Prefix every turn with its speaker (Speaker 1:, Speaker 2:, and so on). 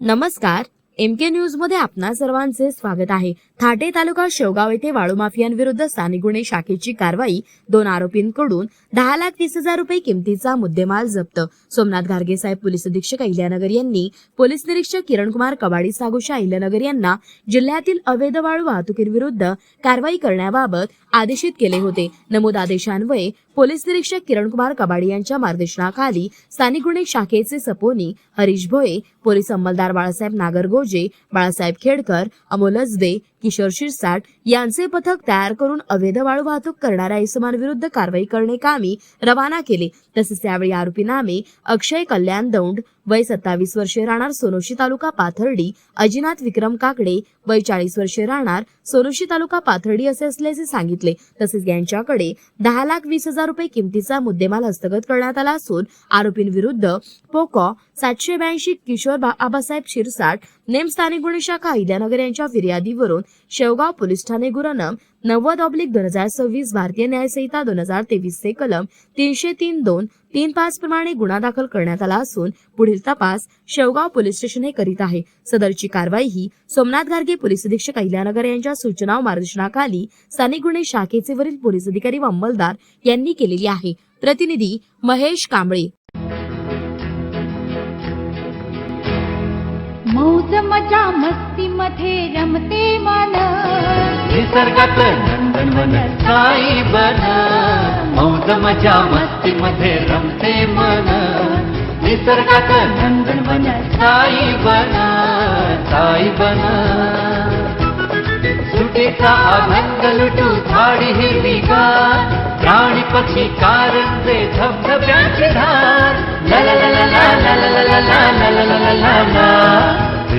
Speaker 1: नमस्कार एम के न्यूजमध्ये आपणा सर्वांचे स्वागत आहे. थाटे तालुका शेवगाव येथे वाळू माफियांविरुद्ध स्थानिक गुन्हे शाखेची कारवाई दोन आरोपींकडून दहा लाख तीस हजार रुपये किमतीचा मुद्देमाल जप्त. सोमनाथ गार्गे साहेब पोलीस अधीक्षक अहिल्यानगर यांनी पोलीस निरीक्षक किरणकुमार कबाडी सागुशा अहिल्यानगर यांना जिल्ह्यातील अवैध वाळू वाहतुकीविरुद्ध कारवाई करण्याबाबत आदेशित केले होते. नमूद आदेशान्वये पोलीस निरीक्षक किरणकुमार कबाडी यांच्या मार्गदर्शनाखाली स्थानिक गुन्हे शाखेचे सपोनी हरीश भोये पोलीस अंमलदार बाळासाहेब नागरगोजे बाळासाहेब खेडकर अमोल अजदे किशोर शिरसाट यांचे पथक तयार करून अवैध वाळू वाहतूक करणाऱ्या इसमांविरुद्ध कारवाई करणे कामी रवाना केले. तसेच यावेळी आरोपी नामे अक्षय कल्याण दौंड वय सत्तावीस वर्षे राहणार सोनोशी तालुका पाथर्डी अजिनाथ विक्रम काकडे वय चाळीस वर्षे राहणार सोनोशी तालुका पाथर्डी असे असल्याचे सांगितले. तसेच यांच्याकडे दहा लाख वीस हजार रुपये किमतीचा मुद्देमाल हस्तगत करण्यात आला असून आरोपींविरुद्ध पोकॉ सातशे ब्याऐंशी किशोर बा- आबासाहेब शिरसाट नेम स्थानिक गुन्हे शाखा अहिल्यानगर यांच्या फिर्यादीवरून शेवगाव पोलीस ठाणे गुरनम नव्वद ऑब्लिक दोन हजार सव्वीस भारतीय न्यायसंहिता दोन हजार तेवीस चे कलम तीनशे तीन दोन तीन पाच प्रमाणे गुन्हा दाखल करण्यात आला असून पुढील तपास शेवगाव पोलीस स्टेशन हे करीत आहे. सदरची कारवाई ही सोमनाथ गार्गे पोलीस अधीक्षक अहिल्यानगर यांच्या सूचना मार्गदर्शनाखाली स्थानिक गुन्हे शाखेचे वरील पोलीस अधिकारी व अंमलदार यांनी केलेली आहे. प्रतिनिधी महेश कांबळे
Speaker 2: मध्ये रमते मन
Speaker 3: निसर्गात नंदनवन साई बन मौज मजा मस्ती मध्ये रमते मन निसर्गात नंदनवन साई बन साई बन सुटेचा आनंद लुटू झाडी हिरवी का प्राणी पक्षी कारंजे धबधब्याची धार ला ला ला ला ला ला ला ला ला ला ला ला ला ला ला